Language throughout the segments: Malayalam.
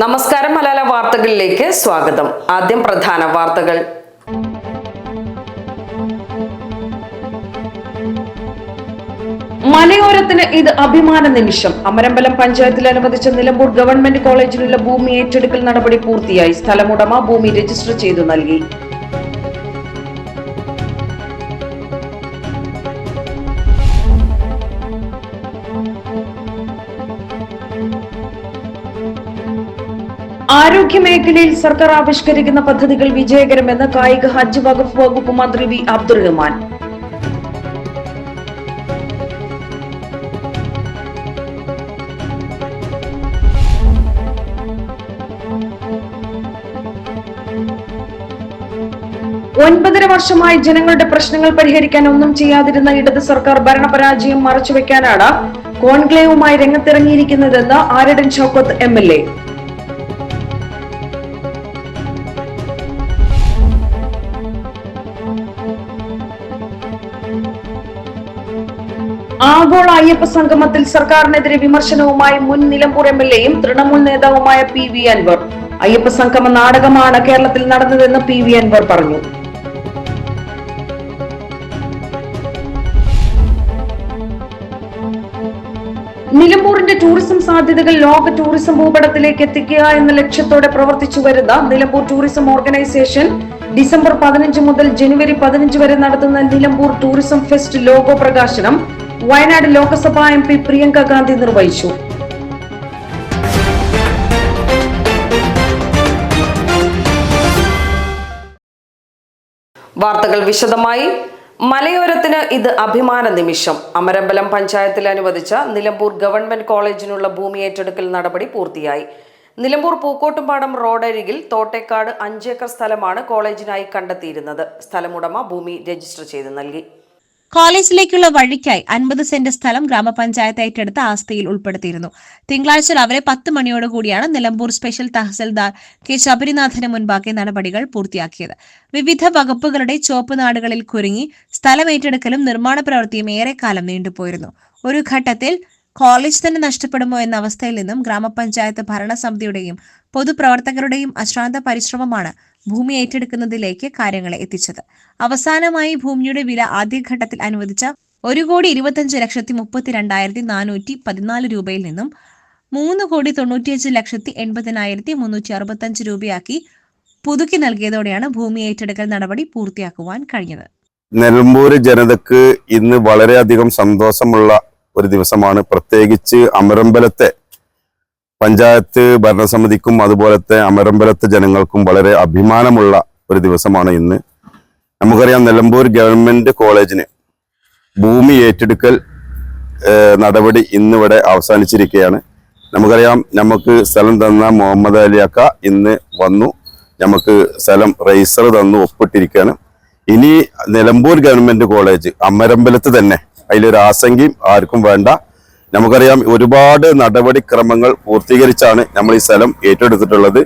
നമസ്കാരം മലയാള വാർത്തകളിലേക്ക് സ്വാഗതം. ആദ്യം പ്രധാന വാർത്തകൾ. മലയോരത്തിന് ഇത് അഭിമാന നിമിഷം. അമരമ്പലം പഞ്ചായത്തിൽ അനുവദിച്ച നിലമ്പൂർ ഗവൺമെന്റ് കോളേജിലുള്ള ഭൂമി ഏറ്റെടുക്കൽ നടപടി പൂർത്തിയായി. സ്ഥലമുടമ ഭൂമി രജിസ്റ്റർ ചെയ്തു നൽകി. ആരോഗ്യ മേഖലയിൽ സർക്കാർ ആവിഷ്കരിക്കുന്ന പദ്ധതികൾ വിജയകരമെന്ന് കായിക ഹജ്ജ് വകുപ്പ് വകുപ്പ് മന്ത്രി വി അബ്ദുറഹ്മാൻ ഒൻപതര വർഷമായി ജനങ്ങളുടെ പ്രശ്നങ്ങൾ പരിഹരിക്കാൻ ഒന്നും ചെയ്യാതിരുന്ന ഇടത് സർക്കാർ ഭരണപരാജയം മറച്ചുവെക്കാനാണ് കോൺക്ലേവുമായി രംഗത്തിറങ്ങിയിരിക്കുന്നതെന്ന് Aryadan Shoukath M L A. ആഗോള അയ്യപ്പ സംഗമത്തിൽ സർക്കാരിനെതിരെ വിമർശനവുമായി മുൻ നിലമ്പൂർ എം എൽ എയും തൃണമൂൽ നേതാവുമായ പി വി അൻവർ. അയ്യപ്പ സംഗമ നാടകമാണ് കേരളത്തിൽ നടന്നതെന്ന് പി വി അൻവർ പറഞ്ഞു. നിലമ്പൂരിന്റെ ടൂറിസം സാധ്യതകൾ ലോക ടൂറിസം ഭൂപടത്തിലേക്ക് എത്തിക്കുക എന്ന ലക്ഷ്യത്തോടെ പ്രവർത്തിച്ചു വരുന്ന നിലമ്പൂർ ടൂറിസം ഓർഗനൈസേഷൻ ഡിസംബർ പതിനഞ്ച് മുതൽ ജനുവരി പതിനഞ്ച് വരെ നടത്തുന്ന നിലമ്പൂർ ടൂറിസം ഫെസ്റ്റ് ലോഗോ പ്രകാശനം വയനാട് ലോക്സഭാ എം പി പ്രിയങ്ക ഗാന്ധി നിർവഹിച്ചു. വാർത്തകൾ വിശദമായി. മലയോരത്തിന് ഇത് അഭിമാന നിമിഷം. അമരമ്പലം പഞ്ചായത്തിൽ അനുവദിച്ച നിലമ്പൂർ ഗവൺമെന്റ് കോളേജിനുള്ള ഭൂമി ഏറ്റെടുക്കൽ നടപടി പൂർത്തിയായി. നിലമ്പൂർ പൂക്കോട്ടുംപാടം റോഡരികിൽ തോട്ടേക്കാട് അഞ്ചേക്കർ സ്ഥലമാണ് കോളേജിനായി കണ്ടെത്തിയിരുന്നത്. സ്ഥലമുടമ ഭൂമി രജിസ്റ്റർ ചെയ്ത് നൽകി. കോളേജിലേക്കുള്ള വഴിക്കായി അൻപത് സെന്റ് സ്ഥലം ഗ്രാമപഞ്ചായത്ത് ഏറ്റെടുത്ത ആസ്തിയിൽ ഉൾപ്പെടുത്തിയിരുന്നു. തിങ്കളാഴ്ച രാവിലെ പത്ത് മണിയോടുകൂടിയാണ് നിലമ്പൂർ സ്പെഷ്യൽ തഹസിൽദാർ കെ ശബരിനാഥന് മുൻപാകെ നടപടികൾ പൂർത്തിയാക്കിയത്. വിവിധ വകുപ്പുകളുടെ ചോപ്പ് നാടുകളിൽ കുരുങ്ങി സ്ഥലം ഏറ്റെടുക്കലും നിർമ്മാണ പ്രവൃത്തിയും ഏറെക്കാലം നീണ്ടുപോയിരുന്നു. ഒരു ഘട്ടത്തിൽ കോളേജ് തന്നെ നഷ്ടപ്പെടുമോ എന്ന അവസ്ഥയിൽ നിന്നും ഗ്രാമപഞ്ചായത്ത് ഭരണസമിതിയുടെയും പൊതുപ്രവർത്തകരുടെയും അശ്രാന്ത പരിശ്രമമാണ് ഭൂമി ഏറ്റെടുക്കുന്നതിലേക്ക് കാര്യങ്ങളെ എത്തിച്ചത്. അവസാനമായി ഭൂമിയുടെ വില ആദ്യഘട്ടത്തിൽ അനുവദിച്ച ഒരു കോടി ഇരുപത്തഞ്ച് ലക്ഷത്തി മുപ്പത്തി രണ്ടായിരത്തി നാനൂറ്റി പതിനാല് രൂപയിൽ നിന്നും മൂന്ന് കോടി തൊണ്ണൂറ്റിയഞ്ച് ലക്ഷത്തി എൺപതിനായിരത്തി മുന്നൂറ്റി അറുപത്തഞ്ച് രൂപയാക്കി പുതുക്കി നൽകിയതോടെയാണ് ഭൂമി ഏറ്റെടുക്കൽ നടപടി പൂർത്തിയാക്കുവാൻ കഴിഞ്ഞത്. നിലമ്പൂര് ജനതക്ക് ഇന്ന് വളരെയധികം സന്തോഷമുള്ള ഒരു ദിവസമാണ്. പ്രത്യേകിച്ച് അമരമ്പലത്തെ പഞ്ചായത്ത് ഭരണസമിതിക്കും അതുപോലത്തെ അമരമ്പലത്തെ ജനങ്ങൾക്കും വളരെ അഭിമാനമുള്ള ഒരു ദിവസമാണ് ഇന്ന്. നമുക്കറിയാം നിലമ്പൂർ ഗവൺമെന്റ് കോളേജിന് ഭൂമി ഏറ്റെടുക്കൽ നടപടി ഇന്നിവിടെ അവസാനിച്ചിരിക്കുകയാണ്. നമുക്കറിയാം നമുക്ക് സ്ഥലം തന്ന മുഹമ്മദ് അലി അക്ക ഇന്ന് വന്നു. നമുക്ക് സ്ഥലം റൈസർ തന്നു ഒപ്പിട്ടിരിക്കുകയാണ്. ഇനി നിലമ്പൂർ ഗവൺമെന്റ് കോളേജ് അമരമ്പലത്ത് തന്നെ അതിലൊരു ആശങ്കയും ആർക്കും വേണ്ട. നമുക്കറിയാം ഒരുപാട് നടപടിക്രമങ്ങൾ പൂർത്തീകരിച്ചാണ് നമ്മൾ ഈ സ്ഥലം ഏറ്റെടുത്തിട്ടുള്ളത്.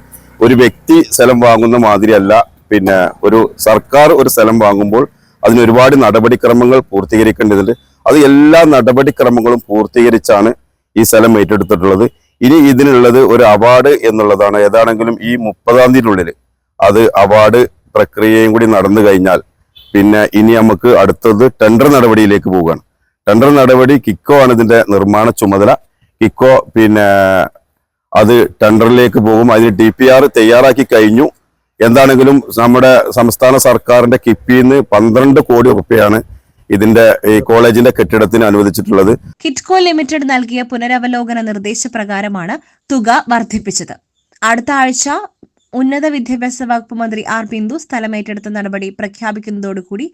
ഒരു വ്യക്തി സ്ഥലം വാങ്ങുന്ന മാതിരിയല്ല. പിന്നെ ഒരു സർക്കാർ ഒരു സ്ഥലം വാങ്ങുമ്പോൾ അതിന് ഒരുപാട് നടപടിക്രമങ്ങൾ പൂർത്തീകരിക്കേണ്ടതുണ്ട്. അത് എല്ലാ നടപടിക്രമങ്ങളും പൂർത്തീകരിച്ചാണ് ഈ സ്ഥലം ഏറ്റെടുത്തിട്ടുള്ളത്. ഇനി ഇതിനുള്ളത് ഒരു അവാർഡ് എന്നുള്ളതാണ്. ഏതാണെങ്കിലും ഈ മുപ്പതാം തീയതിനുള്ളിൽ അത് അവാർഡ് പ്രക്രിയയും കൂടി നടന്നു കഴിഞ്ഞാൽ പിന്നെ ഇനി നമുക്ക് അടുത്തത് ടെൻഡർ നടപടിയിലേക്ക് പോവുകയാണ്. ടെൻഡർ നടപടി കിക്കോ ആണ് ഇതിന്റെ നിർമ്മാണ ചുമതല. കിക്കോ പിന്നെ അത് ടെൻഡറിലേക്ക് പോകും. അതിന് ഡി പി ആർ തയ്യാറാക്കി കഴിഞ്ഞു. എന്താണെങ്കിലും നമ്മുടെ സംസ്ഥാന സർക്കാരിന്റെ കിപ്പിന്ന് പന്ത്രണ്ട് കോടി റുപ്യയാണ് ഇതിന്റെ ഈ കോളേജിന്റെ കെട്ടിടത്തിന് അനുവദിച്ചിട്ടുള്ളത്. കിറ്റ്കോ ലിമിറ്റഡ് നൽകിയ പുനരവലോകന നിർദ്ദേശപ്രകാരമാണ് തുക വർദ്ധിപ്പിച്ചത്. അടുത്ത ആഴ്ച ഉന്നത വിദ്യാഭ്യാസ വകുപ്പ് മന്ത്രി ആർ ബിന്ദു സ്ഥലമേറ്റെടുത്ത നടപടി പ്രഖ്യാപിക്കുന്നതോടുകൂടി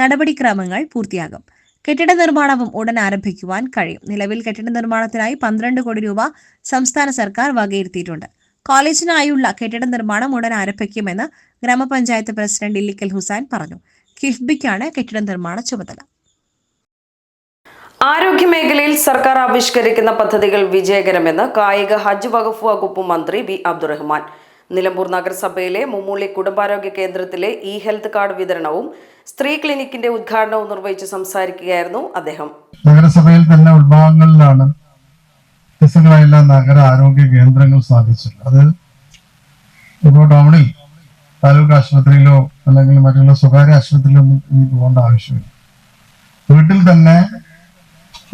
നടപടിക്രമങ്ങൾ പൂർത്തിയാകും. കെട്ടിട നിർമ്മാണവും ഉടൻ ആരംഭിക്കുവാൻ കഴിയും. നിലവിൽ കെട്ടിട നിർമ്മാണത്തിനായി പന്ത്രണ്ട് കോടി രൂപ സംസ്ഥാന സർക്കാർ വകയിരുത്തിയിട്ടുണ്ട്. കോളേജിനായുള്ള കെട്ടിട നിർമ്മാണം ഉടൻ ആരംഭിക്കുമെന്ന് ഗ്രാമപഞ്ചായത്ത് പ്രസിഡന്റ് ഇല്ലിക്കൽ ഹുസൈൻ പറഞ്ഞു. കിഫ്ബിക്കാണ് കെട്ടിട നിർമ്മാണ ചുമതല. ആരോഗ്യമേഖലയിൽ സർക്കാർ ആവിഷ്കരിക്കുന്ന പദ്ധതികൾ വിജയകരമെന്ന് കായിക ഹജ്ജ് വകുപ്പ് വകുപ്പ് മന്ത്രി വി അബ്ദുറഹ്മാൻ. നിലമ്പൂർ നഗരസഭയിലെ മുമ്മൂളി കുടുംബാരോഗ്യ കേന്ദ്രത്തിലെ ഇ ഹെൽത്ത് കാർഡ് വിതരണവും സ്ത്രീ ക്ലിനിക്കിന്റെ ഉദ്ഘാടനവും നിർവഹിച്ച് സംസാരിക്കുകയായിരുന്നു അദ്ദേഹം. നഗരസഭയിൽ തന്നെ ഉത്ഭാഗങ്ങളിലാണ് വ്യത്യസ്തങ്ങളായുള്ള നഗര ആരോഗ്യ കേന്ദ്രങ്ങൾ സ്ഥാപിച്ചത്. അത് ഇപ്പോൾ ടൗണിൽ താലൂക്ക് ആശുപത്രിയിലോ അല്ലെങ്കിൽ മറ്റുള്ള സ്വകാര്യ ആശുപത്രിയിലോ ഒന്നും ഇനി പോകേണ്ട ആവശ്യമില്ല. വീട്ടിൽ തന്നെ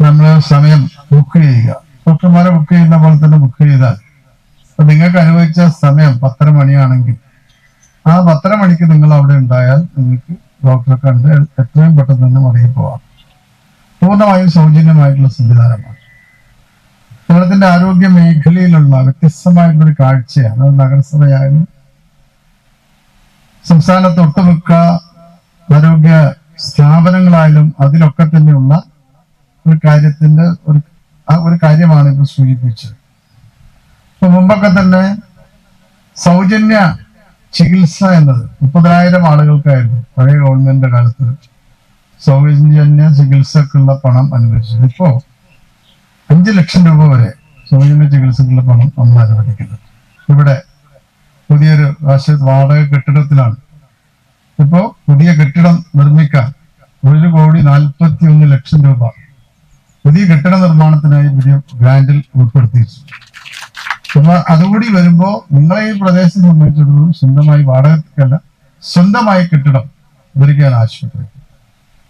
നമ്മൾ സമയം ബുക്ക് ചെയ്യുക. ഡോക്ടർമാരെ ബുക്ക് ചെയ്യുന്ന പോലെ തന്നെ ബുക്ക് ചെയ്താൽ അപ്പൊ നിങ്ങൾക്ക് അനുവദിച്ച സമയം പത്തര മണിയാണെങ്കിൽ ആ പത്തര മണിക്ക് നിങ്ങൾ അവിടെ ഉണ്ടായാൽ നിങ്ങൾക്ക് ഡോക്ടറെ കണ്ട് എത്രയും പെട്ടെന്ന് തന്നെ മടങ്ങി പോവാം പൂർണമായും സൗജന്യമായിട്ടുള്ള സംവിധാനമാണ്. കേരളത്തിന്റെ ആരോഗ്യ മേഖലയിലുള്ള വ്യത്യസ്തമായിട്ടുള്ള ഒരു കാഴ്ചയാണ് നഗരസഭയായാലും സംസ്ഥാനത്തൊട്ടുമിക്ക ആരോഗ്യ സ്ഥാപനങ്ങളായാലും അതിലൊക്കെ തന്നെയുള്ള ഒരു കാര്യത്തിന്റെ ഒരു ആ ഒരു കാര്യമാണ് ഇപ്പൊ സൂചിപ്പിച്ചത്. മുമ്പൊക്കെ തന്നെ സൗജന്യ ചികിത്സ എന്നത് മുപ്പതിനായിരം ആളുകൾക്കായിരുന്നു പഴയ ഗവൺമെന്റിന്റെ കാലത്ത്. സൗജന്യ ചികിത്സക്കുള്ള പണം അനുവദിച്ചത്. ഇപ്പോ അഞ്ചു ലക്ഷം രൂപ വരെ സൗജന്യ ചികിത്സക്കുള്ള പണം നമ്മൾ അനുവദിക്കുന്നത് ഇവിടെ പുതിയൊരു വാടക കെട്ടിടത്തിലാണ്. ഇപ്പോ പുതിയ കെട്ടിടം നിർമ്മിക്കാൻ ഒരു കോടി നാൽപ്പത്തി ഒന്ന് ലക്ഷം രൂപ പുതിയ കെട്ടിട നിർമ്മാണത്തിനായി പുതിയ ഗ്രാൻഡിൽ ഉൾപ്പെടുത്തിയിട്ടുണ്ട്. അപ്പൊ അതുകൂടി വരുമ്പോ നിങ്ങളെ ഈ പ്രദേശത്തെ സംബന്ധിച്ചിടത്തോളം സ്വന്തമായി വാടകത്തിക്കല്ല സ്വന്തമായി കെട്ടിടം ഒരുക്കാൻ ആശുപത്രി.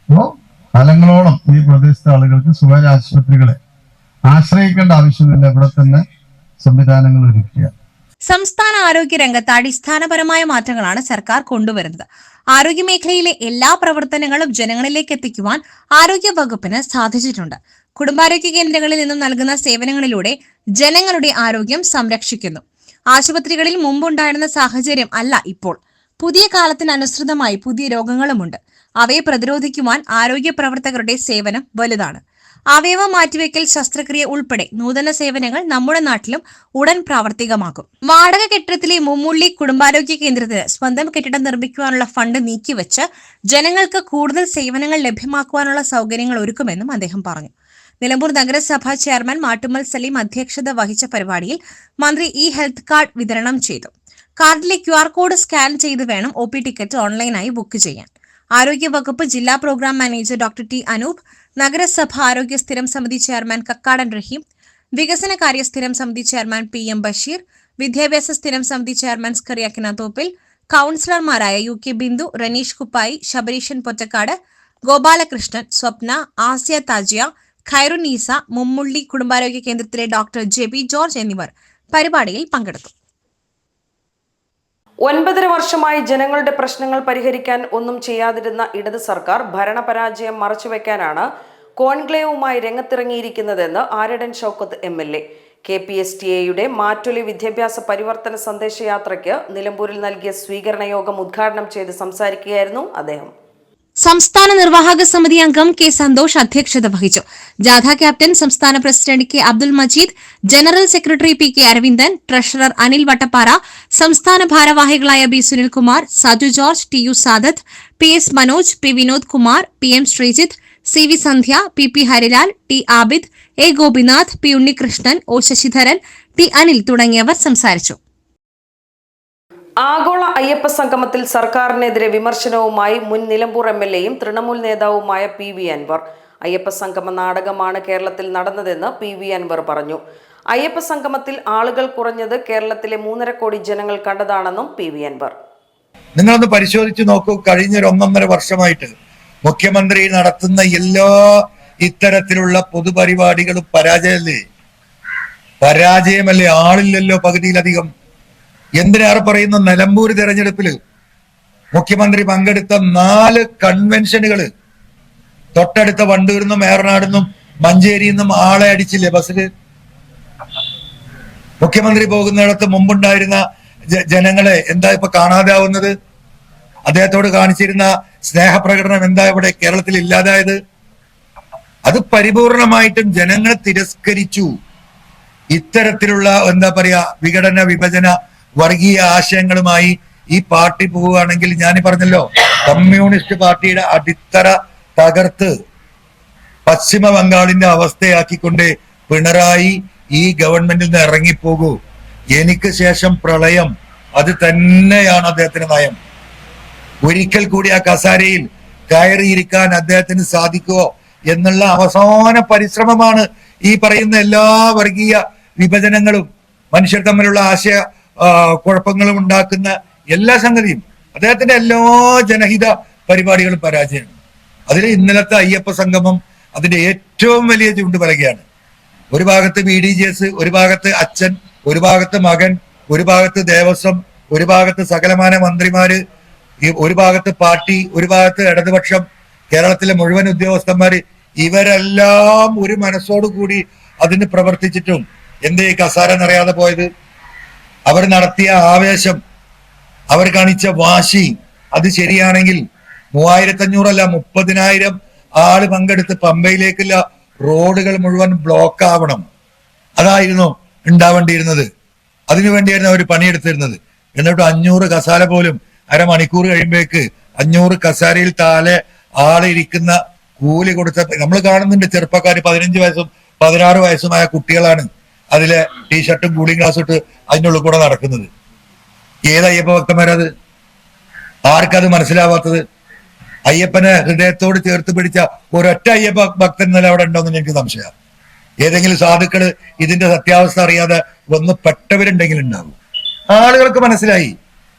അപ്പോ കാലങ്ങളോളം ഈ പ്രദേശത്തെ ആളുകൾക്ക് സ്വകാര്യ ആശുപത്രികളെ ആശ്രയിക്കേണ്ട ആവശ്യമില്ല. ഇവിടെ തന്നെ സംവിധാനങ്ങൾ ഒരുക്കുക സംസ്ഥാന ആരോഗ്യ രംഗത്ത് അടിസ്ഥാനപരമായ മാറ്റങ്ങളാണ് സർക്കാർ കൊണ്ടുവരുന്നത്. ആരോഗ്യ മേഖലയിലെ എല്ലാ പ്രവർത്തനങ്ങളും ജനങ്ങളിലേക്ക് എത്തിക്കുവാൻ ആരോഗ്യ വകുപ്പിന് സാധിച്ചിട്ടുണ്ട്. കുടുംബാരോഗ്യ കേന്ദ്രങ്ങളിൽ നിന്നും നൽകുന്ന സേവനങ്ങളിലൂടെ ജനങ്ങളുടെ ആരോഗ്യം സംരക്ഷിക്കുന്നു. ആശുപത്രികളിൽ മുമ്പുണ്ടായിരുന്ന സാഹചര്യം അല്ല ഇപ്പോൾ. പുതിയ കാലത്തിനനുസൃതമായി പുതിയ രോഗങ്ങളുമുണ്ട്. അവയെ പ്രതിരോധിക്കുവാൻ ആരോഗ്യ പ്രവർത്തകരുടെ സേവനം വലുതാണ്. അവയവ മാറ്റിവെക്കൽ ശസ്ത്രക്രിയ ഉൾപ്പെടെ നൂതന സേവനങ്ങൾ നമ്മുടെ നാട്ടിലും ഉടൻ പ്രാവർത്തികമാക്കും. വാടക കെട്ടിടത്തിലെ മുമ്മുള്ളി കുടുംബാരോഗ്യ കേന്ദ്രത്തിന് സ്വന്തം കെട്ടിടം നിർമ്മിക്കുവാനുള്ള ഫണ്ട് നീക്കിവെച്ച് ജനങ്ങൾക്ക് കൂടുതൽ സേവനങ്ങൾ ലഭ്യമാക്കുവാനുള്ള സൗകര്യങ്ങൾ ഒരുക്കുമെന്നും അദ്ദേഹം പറഞ്ഞു. നിലമ്പൂർ നഗരസഭാ ചെയർമാൻ മാട്ടുമൽ സലീം അധ്യക്ഷത വഹിച്ച പരിപാടിയിൽ മന്ത്രി ഇ ഹെൽത്ത് കാർഡ് വിതരണം ചെയ്തു. കാർഡിലെ ക്യു കോഡ് സ്കാൻ ചെയ്ത് വേണം ഒ ടിക്കറ്റ് ഓൺലൈനായി ബുക്ക് ചെയ്യാൻ. ആരോഗ്യ വകുപ്പ് ജില്ലാ program manager doctor T Anoop നഗരസഭ ആരോഗ്യ സ്ഥിരം സമിതി ചെയർമാൻ കക്കാടൻ റഹീം വികസന കാര്യ സ്ഥിരം സമിതി ചെയർമാൻ പി എം ബഷീർ വിദ്യാഭ്യാസ സ്ഥിരം സമിതി ചെയർമാൻ സ്കറിയ തോപ്പിൽ കൌൺസിലർമാരായ യു കെ ബിന്ദു രനീഷ് കുപ്പായി ശബരീഷൻ പൊറ്റക്കാട് ഗോപാലകൃഷ്ണൻ സ്വപ്ന ആസിയ താജിയ ഖൈറുനീസ മുമ്മുള്ളി കുടുംബാരോഗ്യ കേന്ദ്രത്തിലെ ഡോക്ടർ ജെബി ജോർജ് എന്നിവർ പരിപാടിയിൽ പങ്കെടുത്തു. ഒൻപതര വർഷമായി ജനങ്ങളുടെ പ്രശ്നങ്ങൾ പരിഹരിക്കാൻ ഒന്നും ചെയ്യാതിരുന്ന ഇടത് സർക്കാർ ഭരണപരാജയം മറച്ചുവെക്കാനാണ് കോൺക്ലേവുമായി രംഗത്തിറങ്ങിയിരിക്കുന്നതെന്ന് Aryadan Shoukath M L A. K P S T എയുടെ മാറ്റൊലി വിദ്യാഭ്യാസ പരിവർത്തന സന്ദേശയാത്രയ്ക്ക് നിലമ്പൂരിൽ നൽകിയ സ്വീകരണ യോഗം ഉദ്ഘാടനം ചെയ്ത് സംസാരിക്കുകയായിരുന്നു അദ്ദേഹം. സംസ്ഥാന നിർവാഹക സമിതി അംഗം കെ സന്തോഷ് അധ്യക്ഷത വഹിച്ചു. ജാഥ ക്യാപ്റ്റൻ സംസ്ഥാന president K Abdul Majeed general secretary P K Aravindan treasurer Anil Vattappara സംസ്ഥാന ഭാരവാഹികളായ B Sunilkumar Saju George T U Sadath P S Manoj P Vinod Kumar P M Sreejith C V Sandhya P P Harilal T Abid A Gopinath P Unnikrishnan O Sasidharan T Anil തുടങ്ങിയവർ സംസാരിച്ചു. ആഗോള അയ്യപ്പ സംഗമത്തിൽ സർക്കാരിനെതിരെ വിമർശനവുമായി മുൻ നിലമ്പൂർ എം എൽ എയും തൃണമൂൽ നേതാവുമായ പി വി അൻവർ. അയ്യപ്പ സംഗമ നാടകമാണ് കേരളത്തിൽ നടന്നതെന്ന് പി വി അൻവർ പറഞ്ഞു. അയ്യപ്പ സംഗമത്തിൽ ആളുകൾ കുറഞ്ഞത് കേരളത്തിലെ മൂന്നര കോടി ജനങ്ങൾ കണ്ടതാണെന്നും പി വി അൻവർ. നിങ്ങളൊന്ന് പരിശോധിച്ചു നോക്കൂ കഴിഞ്ഞ ഒരു ഒന്നൊന്നര വർഷമായിട്ട് മുഖ്യമന്ത്രി നടത്തുന്ന എല്ലാ ഇത്തരത്തിലുള്ള പൊതുപരിപാടികളും പരാജയമല്ലേ? പരാജയമല്ലേ? ആളില്ലല്ലോ പകുതിയിലധികം. എന്തിനേറെ പറയുന്ന നിലമ്പൂർ തെരഞ്ഞെടുപ്പിൽ മുഖ്യമന്ത്രി പങ്കെടുത്ത നാല് കൺവെൻഷനുകൾ തൊട്ടടുത്ത വണ്ടൂരിൽ നിന്നും ഏറനാട് നിന്നും മഞ്ചേരിയിൽ നിന്നും ആളെ അടിച്ചില്ലേ ബസ്സിൽ മുഖ്യമന്ത്രി പോകുന്നിടത്ത് മുമ്പുണ്ടായിരുന്ന ജനങ്ങളെ എന്താ ഇപ്പൊ കാണാതാവുന്നത്? അദ്ദേഹത്തോട് കാണിച്ചിരുന്ന സ്നേഹപ്രകടനം എന്താ ഇവിടെ കേരളത്തിൽ ഇല്ലാതായത്? അത് പരിപൂർണമായിട്ടും ജനങ്ങളെ തിരസ്കരിച്ചു. ഇത്തരത്തിലുള്ള എന്താ പറയാ വിഘടന വിഭജന വർഗീയ ആശയങ്ങളുമായി ഈ പാർട്ടി പോവുകയാണെങ്കിൽ ഞാൻ പറഞ്ഞല്ലോ കമ്മ്യൂണിസ്റ്റ് പാർട്ടിയുടെ അടിത്തറ തകർത്ത് പശ്ചിമ ബംഗാളിന്റെ അവസ്ഥയാക്കിക്കൊണ്ട് പിണറായി ഈ ഗവൺമെന്റിൽ നിന്ന് ഇറങ്ങിപ്പോകൂ. എനിക്ക് ശേഷം പ്രളയം അത് തന്നെയാണ് അദ്ദേഹത്തിന് നയം. ഒരിക്കൽ കൂടി ആ കസാരയിൽ കയറിയിരിക്കാൻ അദ്ദേഹത്തിന് സാധിക്കുമോ എന്നുള്ള അവസാന പരിശ്രമമാണ് ഈ പറയുന്ന എല്ലാ വർഗീയ വിഭജനങ്ങളും മനുഷ്യർ തമ്മിലുള്ള ആശയ കുഴപ്പങ്ങളും ഉണ്ടാക്കുന്ന എല്ലാ സംഗതിയും അദ്ദേഹത്തിന്റെ എല്ലാ ജനഹിത പരിപാടികളും പരാജയമാണ്. അതിൽ ഇന്നലത്തെ അയ്യപ്പ സംഗമം അതിന്റെ ഏറ്റവും വലിയ ചൂണ്ടുപലകയാണ് ഒരു ഭാഗത്ത് ബി ഡി ജി എസ് ഒരു ഭാഗത്ത് അച്ഛൻ ഒരു ഭാഗത്ത് മകൻ ഒരു ഭാഗത്ത് ദേവസ്വം ഒരു ഭാഗത്ത് സകലമാന മന്ത്രിമാര് ഒരു ഭാഗത്ത് പാർട്ടി ഒരു ഭാഗത്ത് ഇടതുപക്ഷം കേരളത്തിലെ മുഴുവൻ ഉദ്യോഗസ്ഥന്മാര് ഇവരെല്ലാം ഒരു മനസ്സോടുകൂടി അതിന് പ്രവർത്തിച്ചിട്ടും എന്തേ കസാര നിറയാതെ പോയത്? അവർ നടത്തിയ ആവേശം അവർ കാണിച്ച വാശി അത് ശരിയാണെങ്കിൽ മൂവായിരത്തി അഞ്ഞൂറല്ല മുപ്പതിനായിരം ആൾ പങ്കെടുത്ത് പമ്പയിലേക്കുള്ള റോഡുകൾ മുഴുവൻ ബ്ലോക്ക് ആവണം. അതായിരുന്നു ഉണ്ടാവേണ്ടിയിരുന്നത്. അതിനുവേണ്ടിയായിരുന്നു അവർ പണിയെടുത്തിരുന്നത്. എന്നിട്ട് അഞ്ഞൂറ് കസാല പോലും അരമണിക്കൂർ കഴിയുമ്പോഴേക്ക് അഞ്ഞൂറ് കസാരയിൽ താഴെ ആളെ ഇരിക്കുന്ന കൂലി കൊടുത്ത നമ്മൾ കാണുന്നുണ്ട് ചെറുപ്പക്കാർ പതിനഞ്ച് വയസ്സും പതിനാറ് വയസ്സുമായ കുട്ടികളാണ്. അതിലെ ടീഷർട്ടും കൂളിംഗ് ഗ്ലാസ് ഇട്ട് അതിന്റെ ഉള്ളിൽ കൂടെ നടക്കുന്നത്. ഏത് അയ്യപ്പ ഭക്തന്മാരത് ആർക്കത് മനസ്സിലാവാത്തത്? അയ്യപ്പനെ ഹൃദയത്തോട് ചേർത്ത് പിടിച്ച ഒരൊറ്റ അയ്യപ്പ ഭക്തൻ നില അവിടെ ഉണ്ടോന്ന് എനിക്ക് സംശയം ഏതെങ്കിലും സാധുക്കൾ ഇതിന്റെ സത്യാവസ്ഥ അറിയാതെ വന്ന് പെട്ടവരുണ്ടെങ്കിൽ ഉണ്ടാവും. ആളുകൾക്ക് മനസ്സിലായി.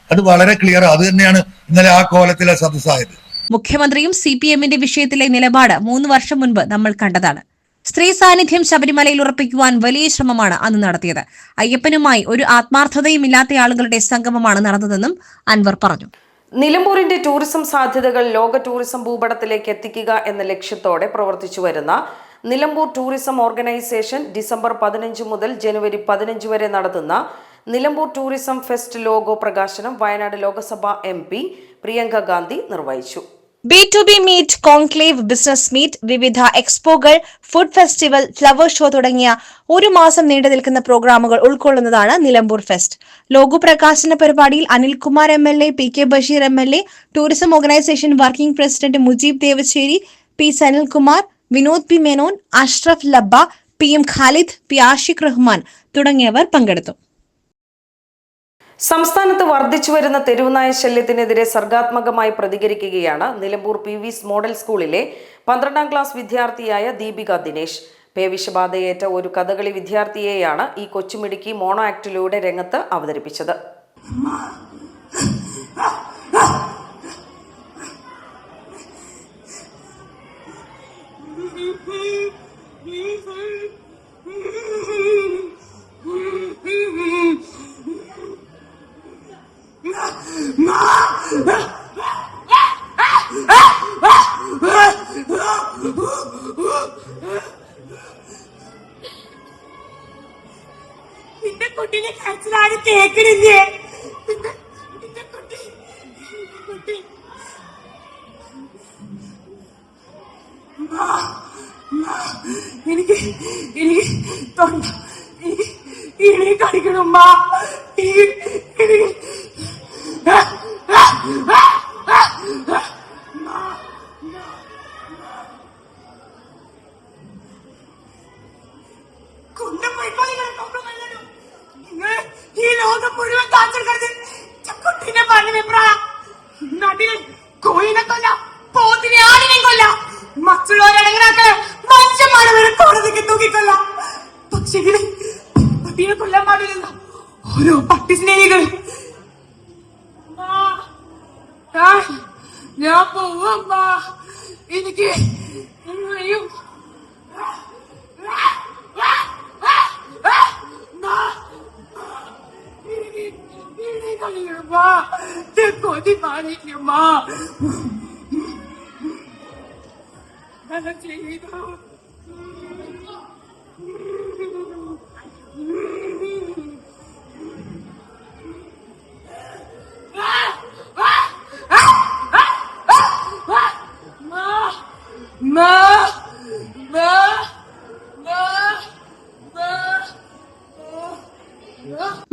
അത് വളരെ ക്ലിയർ അത് തന്നെയാണ് ഇന്നലെ ആ കോലത്തിലെ സദസ്സായത്. മുഖ്യമന്ത്രിയും സി പി എമ്മിന്റെ വിഷയത്തിലെ നിലപാട് മൂന്ന് വർഷം മുൻപ് നമ്മൾ കണ്ടതാണ്. സ്ത്രീ സാന്നിധ്യം ശബരിമലയിൽ ഉറപ്പിക്കുവാൻ വലിയ ശ്രമമാണ് അന്ന് നടത്തിയത്. അയ്യപ്പനുമായി ഒരു ആത്മാർത്ഥതയും ഇല്ലാത്ത ആളുകളുടെ സംഗമമാണ് നടന്നതെന്നും അൻവർ പറഞ്ഞു. നിലമ്പൂരിന്റെ ടൂറിസം സാധ്യതകൾ ലോക ടൂറിസം ഭൂപടത്തിലേക്ക് എത്തിക്കുക എന്ന ലക്ഷ്യത്തോടെ പ്രവർത്തിച്ചു വരുന്ന നിലമ്പൂർ ടൂറിസം ഓർഗനൈസേഷൻ ഡിസംബർ പതിനഞ്ച് മുതൽ ജനുവരി പതിനഞ്ച് വരെ നടത്തുന്ന നിലമ്പൂർ ടൂറിസം ഫെസ്റ്റ് ലോഗോ പ്രകാശനം വയനാട് ലോക്സഭാ എം പ്രിയങ്ക ഗാന്ധി നിർവഹിച്ചു. B to B meet conclave business meet വിവിധ എക്സ്പോകൾ ഫുഡ് ഫെസ്റ്റിവൽ ഫ്ലവർ ഷോ തുടങ്ങിയ ഒരു മാസം നീണ്ടു നിൽക്കുന്ന പ്രോഗ്രാമുകൾ ഉൾക്കൊള്ളുന്നതാണ് നിലമ്പൂർ ഫെസ്റ്റ്. ലോഗോ പ്രകാശന പരിപാടിയിൽ Anilkumar M L A P K Basheer M L A tourism organisation working president Mujeeb Devassery P Sanilkumar Vinod P Menon Ashraf Labba P M Khalid P Ashiq Rahman തുടങ്ങിയവർ പങ്കെടുത്തു. സംസ്ഥാനത്ത് വർദ്ധിച്ചു വരുന്ന തെരുവുനായ ശല്യത്തിനെതിരെ സർഗാത്മകമായി പ്രതികരിക്കുകയാണ് നിലമ്പൂർ പി വിസ് മോഡൽ സ്കൂളിലെ പന്ത്രണ്ടാം ക്ലാസ് വിദ്യാർത്ഥിയായ ദീപിക ദിനേശ്. പേവിഷബാധയേറ്റ ഒരു കഥകളി വിദ്യാർത്ഥിയെയാണ് ഈ കൊച്ചുമിടുക്കി മോണോ ആക്ടിലൂടെ രംഗത്ത് അവതരിപ്പിച്ചത്. എനിക്ക് എനിക്ക് തൊണ്ട എനിക്ക് കൊണ്ടുപോയില്ലല്ലോ നിങ്ങൾ ഈ ലോകം മുഴുവൻ കാച്ചെടുക്കരുത് ചക്കുട്ടിനെ പറഞ്ഞു വെപ്രാ നാട്ടിലെ കോയിനെ കൊല്ല. പോത്തിനെ ആടിനെ കൊല്ല. മറ്റുള്ളവരെ ഇടങ്ങനാക്കളെ മനുഷ്യന്മാരെ വരെ കോടതിക്ക് തൂക്കിക്കൊല്ല. പക്ഷേ പട്ടിയെ കൊല്ലാൻ പാടില്ല ഓരോ പട്ടി സ്നേഹികൾ. ഞാൻ പോവമ്മ എനിക്ക് അയ്യോ കൊതി പാടിക്കുമ്മ ചെയ്തു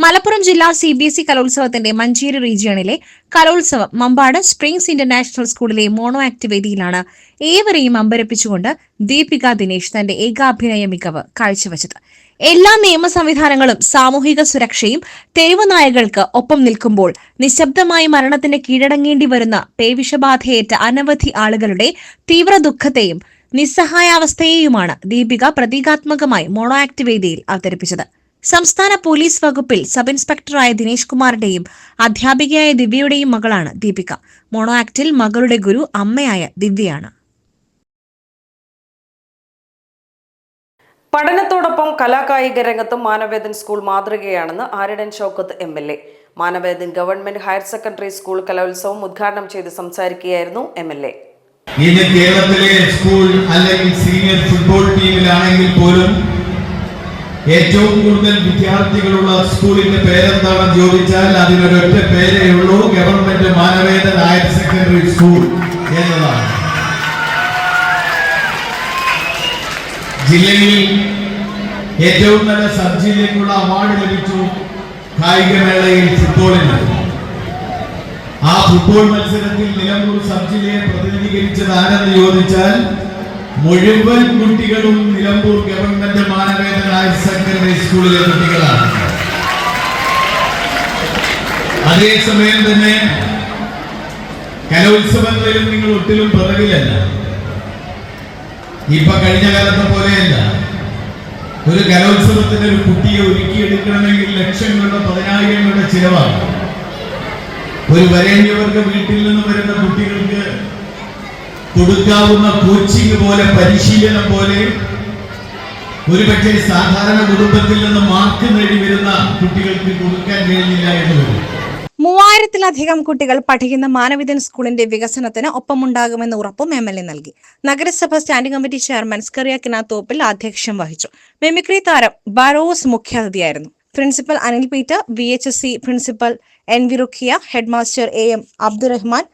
മലപ്പുറം ജില്ലാ സി ബി എസ് ഇ കലോത്സവത്തിന്റെ മഞ്ചേരി റീജിയണിലെ കലോത്സവം മമ്പാട് സ്പ്രിങ്സ് ഇന്റർനാഷണൽ സ്കൂളിലെ മോണോ ആക്ട് വേദിയിലാണ് ഏവരെയും അമ്പരപ്പിച്ചുകൊണ്ട് ദീപിക ദിനേശ് തന്റെ ഏകാഭിനയ മികവ് കാഴ്ചവെച്ചത്. എല്ലാ നിയമ സംവിധാനങ്ങളും സാമൂഹിക സുരക്ഷയും തെരുവ് നായകൾക്ക് ഒപ്പം നിൽക്കുമ്പോൾ നിശബ്ദമായി മരണത്തിന് കീഴടങ്ങേണ്ടി വരുന്ന പേവിഷബാധയേറ്റ അനവധി ആളുകളുടെ തീവ്ര ദുഃഖത്തെയും നിസ്സഹായാവസ്ഥയെയുമാണ് ദീപിക പ്രതീകാത്മകമായി മോണോ ആക്ട് വേദിയിൽ അവതരിപ്പിച്ചത്. സംസ്ഥാന പോലീസ് വകുപ്പിൽ സബ് ഇൻസ്പെക്ടറായ ദിനേശ് കുമാറിന്റെയും അധ്യാപികയായ ദിവ്യയുടെയും മകളാണ് ദീപിക. മോണോ ആക്ടിൽ മകളുടെ ഗുരു അമ്മയായ ദിവ്യയാണ്. പഠനത്തോടൊപ്പം കലാകായിക രംഗത്തും മാനവേദൻ സ്കൂൾ മാതൃകയാണെന്ന് Aryadan Shoukath M L A. Manavedan government higher secondary school കലോത്സവം ഉദ്ഘാടനം ചെയ്ത് സംസാരിക്കുകയായിരുന്നു എം എൽ എ. ഇന്ന് കേരളത്തിലെ സ്കൂൾ അല്ലെങ്കിൽ സീനിയർ ഫുട്ബോൾ ടീമിലാണെങ്കിൽ പോലും ഏറ്റവും കൂടുതൽ വിദ്യാർത്ഥികളുള്ള സ്കൂളിന്റെ പേരെന്താണെന്ന് ചോദിച്ചാൽ അതിനൊരൊറ്റ പേരേ ഉള്ളൂ. Government Manavedan higher secondary school എന്നതാണ്. ജില്ലയിൽ ഏറ്റവും നല്ല സബ് ജില്ലയ്ക്കുള്ള അവാർഡ് ലഭിച്ചു കായികമേളയിൽ ഫുട്ബോളിന്. ആ ഫുട്ബോൾ മത്സരത്തിൽ നിലമ്പൂർ സബ് ജില്ലയെ പ്രതിനിധീകരിച്ചത് ആരെന്ന് ചോദിച്ചാൽ മുഴുവൻ കുട്ടികളും നിലമ്പൂർ ഗവൺമെന്റ് ഹയർ സെക്കൻഡറി സ്കൂളിലെ കുട്ടികളാണ്. അതേസമയം തന്നെ കലോത്സവങ്ങളിലും നിങ്ങൾ ഒട്ടിലും പിറകിലല്ല. ഇപ്പൊ കഴിഞ്ഞ കാലത്തെ പോലെയല്ല. ഒരു കലോത്സവത്തിന് ഒരു കുട്ടിയെ ഒരുക്കിയെടുക്കണമെങ്കിൽ ലക്ഷങ്ങളുടെ പതിനായിരങ്ങളുടെ ചിലവാണ്. ഒരു വരേണ്ടിയവർക്ക് വീട്ടിൽ നിന്ന് വരുന്ന കുട്ടികൾക്ക് കൊടുക്കാവുന്ന കോച്ചിങ് പോലെ പരിശീലനം പോലെ ഒരുപക്ഷെ സാധാരണ കുടുംബത്തിൽ നിന്ന് മാർക്ക് നേടി വരുന്ന കുട്ടികൾക്ക് കൊടുക്കാൻ കഴിഞ്ഞില്ല എന്ന് വരും. മൂവായിരത്തിലധികം കുട്ടികൾ പഠിക്കുന്ന മാനവിദൻ സ്കൂളിന്റെ വികസനത്തിന് ഒപ്പമുണ്ടാകുമെന്ന് ഉറപ്പും എം എൽ എ നൽകി. നഗരസഭ standing committee chairman Skaria Kinathoppil അധ്യക്ഷം വഹിച്ചു. മിമിക്രി താരം ബറോസ് മുഖ്യാതിഥിയായിരുന്നു. Principal Anil Peter V H S C principal N V Rukhiya headmaster A M Abdurahman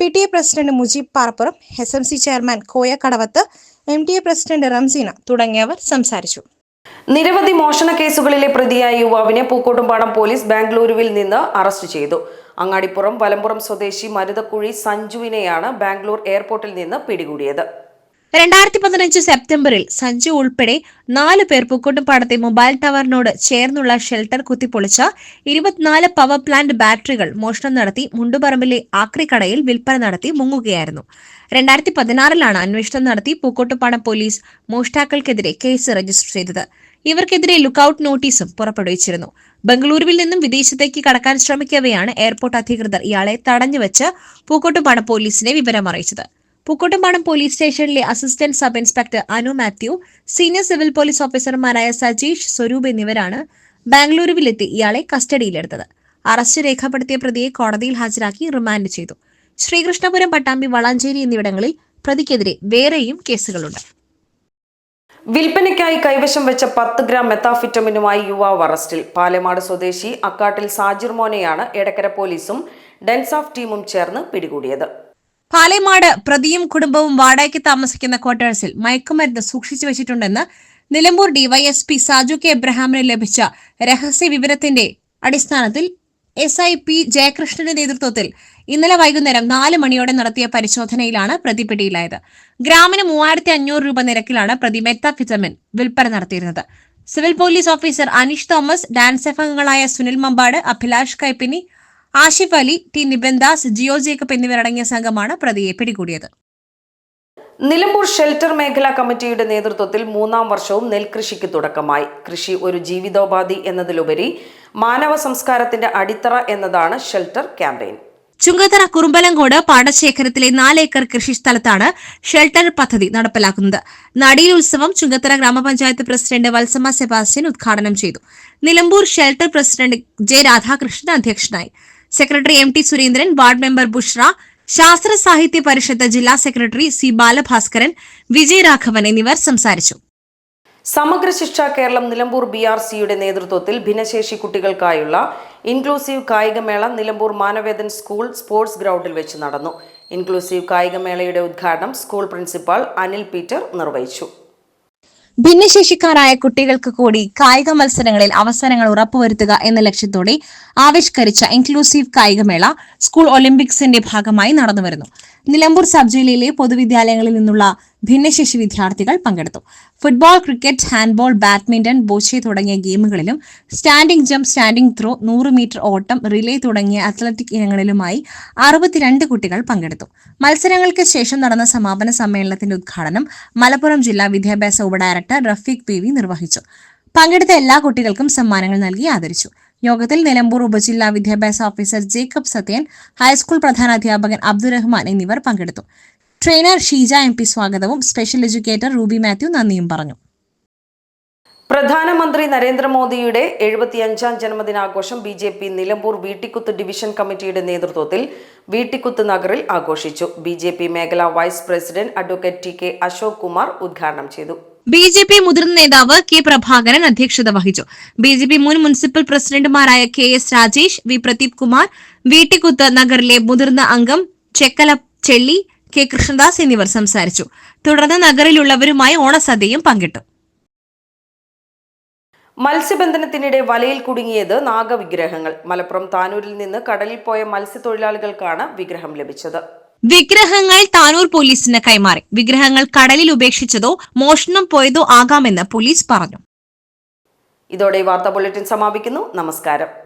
P T A president Mujeeb Parappuram S M C chairman Koya Kadavath M T A president Ramsina തുടങ്ങിയവർ സംസാരിച്ചു. നിരവധി മോഷണ കേസുകളിലെ പ്രതിയായ യുവാവിനെ പൂക്കോട്ടുംപാടം പോലീസ് ബാംഗ്ലൂരുവിൽ നിന്ന് അറസ്റ്റ് ചെയ്തു. അങ്ങാടിപ്പുറം വലമ്പുറം സ്വദേശി മരുതക്കുഴി സഞ്ജുവിനെയാണ് ബാംഗ്ലൂർ എയർപോർട്ടിൽ നിന്ന് പിടികൂടിയത്. രണ്ടായിരത്തി പതിനഞ്ച് സെപ്റ്റംബറിൽ സഞ്ജു ഉൾപ്പെടെ നാല് പേർ പൂക്കോട്ടും പാടത്തെ മൊബൈൽ ടവറിനോട് ചേർന്നുള്ള ഷെൽട്ടർ കുത്തിപ്പൊളിച്ച ഇരുപത്തിനാല് പവർ പ്ലാന്റ് ബാറ്ററികൾ മോഷണം നടത്തി മുണ്ടുപറമ്പിലെ ആക്രിക്കടയിൽ വിൽപ്പന നടത്തി മുങ്ങുകയായിരുന്നു. രണ്ടായിരത്തി പതിനാറിലാണ് അന്വേഷണം നടത്തി പൂക്കോട്ടുപാടം പോലീസ് മോഷ്ടാക്കൾക്കെതിരെ കേസ് രജിസ്റ്റർ ചെയ്തത്. ഇവർക്കെതിരെ ലുക്കൌട്ട് നോട്ടീസും പുറപ്പെടുവിച്ചിരുന്നു. ബംഗളൂരുവിൽ നിന്നും വിദേശത്തേക്ക് കടക്കാൻ ശ്രമിക്കവെയാണ് എയർപോർട്ട് അധികൃതർ. ഇയാളെ തടഞ്ഞുവെച്ച് പൂക്കോട്ടുപാടം പോലീസിനെ വിവരം അറിയിച്ചത് പൂക്കോട്ടുംപാടം പോലീസ് സ്റ്റേഷനിലെ assistant sub inspector Anu Mathew senior civil police ഓഫീസർമാരായ സജീഷ് സ്വരൂപ് എന്നിവരാണ് ബാംഗ്ലൂരുവിലെത്തി ഇയാളെ കസ്റ്റഡിയിലെടുത്തത്. അറസ്റ്റ് രേഖപ്പെടുത്തിയ പ്രതിയെ കോടതിയിൽ ഹാജരാക്കി റിമാൻഡ് ചെയ്തു. ശ്രീകൃഷ്ണപുരം പട്ടാമ്പി വളാഞ്ചേരി എന്നിവിടങ്ങളിൽ പ്രതിക്കെതിരെ വേറെയും കേസുകളുണ്ട്. വിൽപ്പനയ്ക്കായി കൈവശം വെച്ച പത്ത് ഗ്രാം മെത്താഫിറ്റമിനുമായി യുവാവ് അറസ്റ്റിൽ. പാലമാട് സ്വദേശി അക്കാട്ടിൽ സാജിർ മോനെയാണ് എടക്കര പോലീസും ഡെൻസ് ഓഫ് ടീമും ചേർന്ന് പിടികൂടിയത്. പാലേമാട് പ്രതിയും കുടുംബവും വാടകയ്ക്ക് താമസിക്കുന്ന ക്വാർട്ടേഴ്സിൽ മയക്കുമരുന്ന് സൂക്ഷിച്ചു വെച്ചിട്ടുണ്ടെന്ന് Nilambur D Y S P Saju K എബ്രഹാമിന് ലഭിച്ച രഹസ്യ വിവരത്തിന്റെ അടിസ്ഥാനത്തിൽ എസ് ഐ പി ജയകൃഷ്ണന്റെ നേതൃത്വത്തിൽ ഇന്നലെ വൈകുന്നേരം നാല് മണിയോടെ നടത്തിയ പരിശോധനയിലാണ് പ്രതി പിടിയിലായത്. ഗ്രാമിന് മൂവായിരത്തി അഞ്ഞൂറ് രൂപ നിരക്കിലാണ് പ്രതി മെത്താഫിറ്റമിൻ വിൽപ്പന നടത്തിയിരുന്നത്. Civil police officer Aneesh Thomas dance അംഗങ്ങളായ സുനിൽ മമ്പാട് അഭിലാഷ് കൈപ്പിനി ആഷിഫ് അലി ടി നിബന്ദാസ് ജിയോ ജേക്കബ് എന്നിവരടങ്ങിയ സംഘമാണ് പ്രതിയെ പിടികൂടിയത്. നിലമ്പൂർ ഷെൽട്ടർ മേഖലാ കമ്മിറ്റിയുടെ നേതൃത്വത്തിൽ മൂന്നാം വർഷവും നെൽകൃഷിക്ക് തുടക്കമായി. കൃഷി ഒരു ജീവിതോപാധി എന്നതിലുപരി മാനവ സംസ്കാരത്തിന്റെ അടിത്തറ എന്നതാണ് ഷെൽട്ടർ ക്യാമ്പയിൻ. ചുങ്കത്തറ കുറുമ്പലങ്കോട് പാടശേഖരത്തിലെ നാലേക്കർ കൃഷിസ്ഥലത്താണ് ഷെൽട്ടർ പദ്ധതി നടപ്പിലാക്കുന്നത്. നടിയിൽ ഉത്സവം ചുങ്കത്തറ ഗ്രാമപഞ്ചായത്ത് പ്രസിഡന്റ് വത്സമ സെബാസ്റ്റ്യൻ ഉദ്ഘാടനം ചെയ്തു. Nilambur shelter president J Radhakrishnan അധ്യക്ഷനായി. Secretary M T Surendran ward member Bushra Shastra Sahitya Parishad ജില്ലാ സെക്രട്ടറി സി ബാലഭാസ്കരൻ വിജയ് രാഘവൻ എന്നിവർ സംസാരിച്ചു. സമഗ്ര ശിക്ഷ കേരളം നിലമ്പൂർ ബി ആർ സിയുടെ നേതൃത്വത്തിൽ ഭിന്നശേഷി കുട്ടികൾക്കായുള്ള ഇൻക്ലൂസീവ് കായികമേള നിലമ്പൂർ മാനവേദൻ സ്കൂൾ സ്പോർട്സ് ഗ്രൗണ്ടിൽ വെച്ച് നടന്നു. ഇൻക്ലൂസീവ് കായികമേളയുടെ ഉദ്ഘാടനം സ്കൂൾ പ്രിൻസിപ്പാൾ അനിൽ പീറ്റർ നിർവഹിച്ചു. ഭിന്നശേഷിക്കാരായ കുട്ടികൾക്ക് കൂടി കായിക മത്സരങ്ങളിൽ അവസരങ്ങൾ ഉറപ്പുവരുത്തുക എന്ന ലക്ഷ്യത്തോടെ ആവിഷ്കരിച്ച ഇൻക്ലൂസീവ് കായികമേള സ്കൂൾ ഒളിമ്പിക്സിന്റെ ഭാഗമായി നടന്നുവരുന്നു. നിലമ്പൂർ സബ് ജില്ലയിലെ പൊതുവിദ്യാലയങ്ങളിൽ നിന്നുള്ള ഭിന്നശേഷി വിദ്യാർത്ഥികൾ പങ്കെടുത്തു. Football cricket handball badminton boccia തുടങ്ങിയ ഗെയിമുകളിലും സ്റ്റാൻഡിംഗ് ജംപ് സ്റ്റാൻഡിംഗ് ത്രോ നൂറ് മീറ്റർ ഓട്ടം റിലേ തുടങ്ങിയ അത്ലറ്റിക് ഇനങ്ങളിലുമായി അറുപത്തിരണ്ട് കുട്ടികൾ പങ്കെടുത്തു. മത്സരങ്ങൾക്ക് ശേഷം നടന്ന സമാപന സമ്മേളനത്തിന്റെ ഉദ്ഘാടനം മലപ്പുറം ജില്ലാ വിദ്യാഭ്യാസ ഉപഡയറക്ടർ റഫീഖ് പി നിർവഹിച്ചു. പങ്കെടുത്ത എല്ലാ കുട്ടികൾക്കും സമ്മാനങ്ങൾ നൽകി ആദരിച്ചു. യോഗത്തിൽ നിലമ്പൂർ ഉപജില്ലാ വിദ്യാഭ്യാസ officer Jacob Sathyan high school പ്രധാനാധ്യാപകൻ Abdurahman എന്നിവർ പങ്കെടുത്തു. ട്രെയിനർ ഷീജ എം പി സ്വാഗതവും സ്പെഷ്യൽ എഡ്യൂക്കേറ്റർ റൂബി മാത്യു നന്ദിയും പറഞ്ഞു. പ്രധാനമന്ത്രി നരേന്ദ്രമോദിയുടെ എഴുപത്തിയഞ്ചാം ജന്മദിനാഘോഷം B J P Nilambur Veettikkuthu division കമ്മിറ്റിയുടെ നേതൃത്വത്തിൽ വീട്ടിക്കുത്ത് നഗറിൽ ആഘോഷിച്ചു. ബി ജെ പി മേഖലാ vice president advocate T K Ashok Kumar ഉദ്ഘാടനം ചെയ്തു. ബി ജെ പി മുതിർന്ന നേതാവ് കെ പ്രഭാകരൻ അധ്യക്ഷത വഹിച്ചു. ബി ജെ പി മുൻ മുനിസിപ്പൽ പ്രസിഡന്റുമാരായ K S Rajesh V Pradeep Kumar Veettikkuthu നഗറിലെ മുതിർന്ന അംഗം ചെക്കല ചെള്ളി കെ കൃഷ്ണദാസ് എന്നിവർ സംസാരിച്ചു. തുടർന്ന് നഗറിലുള്ളവരുമായി ഓണസദ്യയും പങ്കിട്ടു. മത്സ്യബന്ധനത്തിനിടെ വലയിൽ കുടുങ്ങിയത് നാഗവിഗ്രഹങ്ങൾ. മലപ്പുറം താനൂരിൽ നിന്ന് കടലിൽ പോയ മത്സ്യത്തൊഴിലാളികൾക്കാണ് വിഗ്രഹം ലഭിച്ചത്. വിഗ്രഹങ്ങൾ താനൂർ പോലീസിന് കൈമാറി. വിഗ്രഹങ്ങൾ കടലിൽ ഉപേക്ഷിച്ചതോ മോഷണം പോയതോ ആകാമെന്ന് പോലീസ് പറഞ്ഞു. ഇതോടെ വാർത്താ ബുള്ളറ്റിൻ സമാപിക്കുന്നു. നമസ്കാരം.